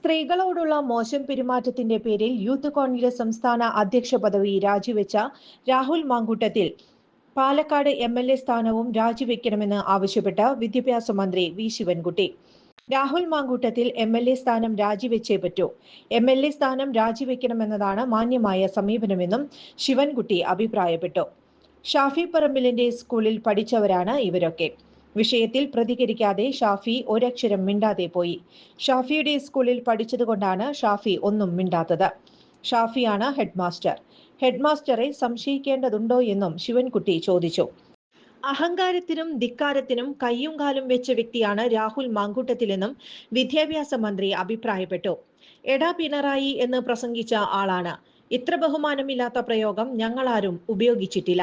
സ്ത്രീകളോടുള്ള മോശം പെരുമാറ്റത്തിന്റെ പേരിൽ യൂത്ത് കോൺഗ്രസ് സംസ്ഥാന അധ്യക്ഷ പദവി രാജിവെച്ച Rahul Mankoottathil. Palakkad M L A സ്ഥാനവും രാജിവെക്കണമെന്ന് ആവശ്യപ്പെട്ട വിദ്യാഭ്യാസ മന്ത്രി V. Sivankutty. Rahul Mankoottathil M L A സ്ഥാനം രാജിവെച്ചേ പറ്റൂ. എം എൽ എ സ്ഥാനം രാജിവെക്കണമെന്നതാണ് മാന്യമായ സമീപനമെന്നും ശിവൻകുട്ടി അഭിപ്രായപ്പെട്ടു. ഷാഫി പറമ്പിലിന്റെ സ്കൂളിൽ പഠിച്ചവരാണ് ഇവരൊക്കെ. വിഷയത്തിൽ പ്രതികരിക്കാതെ ഷാഫി ഒരക്ഷരം മിണ്ടാതെ പോയി. ഷാഫിയുടെ സ്കൂളിൽ പഠിച്ചതുകൊണ്ടാണ് ഷാഫി ഒന്നും മിണ്ടാത്തത്. ഷാഫിയാണ് ഹെഡ്മാസ്റ്റർ. ഹെഡ്മാസ്റ്ററെ സംശയിക്കേണ്ടതുണ്ടോ എന്നും ശിവൻകുട്ടി ചോദിച്ചു. അഹങ്കാരത്തിനും ധിക്കാരത്തിനും കയ്യും കാലും വെച്ച വ്യക്തിയാണ് രാഹുൽ മാങ്കൂട്ടത്തിലെന്നും വിദ്യാഭ്യാസ മന്ത്രി അഭിപ്രായപ്പെട്ടു. എടാ പിണറായി എന്ന് പ്രസംഗിച്ച ആളാണ്. ഇത്ര ബഹുമാനമില്ലാത്ത പ്രയോഗം ഞങ്ങളാരും ഉപയോഗിച്ചിട്ടില്ല.